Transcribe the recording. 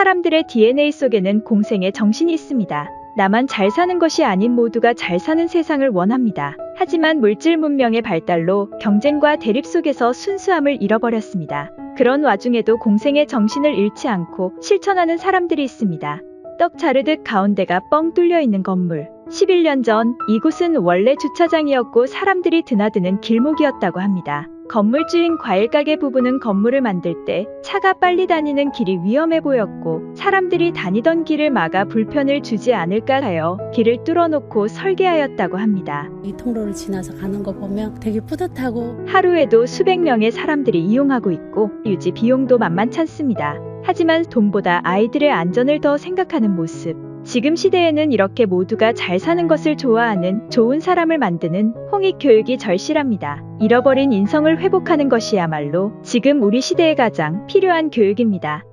사람들의 DNA 속에는 공생의 정신이 있습니다. 나만 잘 사는 것이 아닌 모두가 잘 사는 세상을 원합니다. 하지만 물질 문명의 발달로 경쟁과 대립 속에서 순수함을 잃어버렸습니다. 그런 와중에도 공생의 정신을 잃지 않고 실천하는 사람들이 있습니다. 떡 자르듯 가운데가 뻥 뚫려 있는 건물. 11년 전 이곳은 원래 주차장이었고 사람들이 드나드는 길목이었다고 합니다. 건물주인 과일 가게 부부는 건물을 만들 때 차가 빨리 다니는 길이 위험해 보였고 사람들이 다니던 길을 막아 불편을 주지 않을까 하여 길을 뚫어놓고 설계하였다고 합니다. 이 통로를 지나서 가는 거 보면 되게 뿌듯하고 하루에도 수백 명의 사람들이 이용하고 있고 유지 비용도 만만찮습니다. 하지만 돈보다 아이들의 안전을 더 생각하는 모습. 지금 시대에는 이렇게 모두가 잘 사는 것을 좋아하는 좋은 사람을 만드는 홍익 교육이 절실합니다. 잃어버린 인성을 회복하는 것이야말로 지금 우리 시대에 가장 필요한 교육입니다.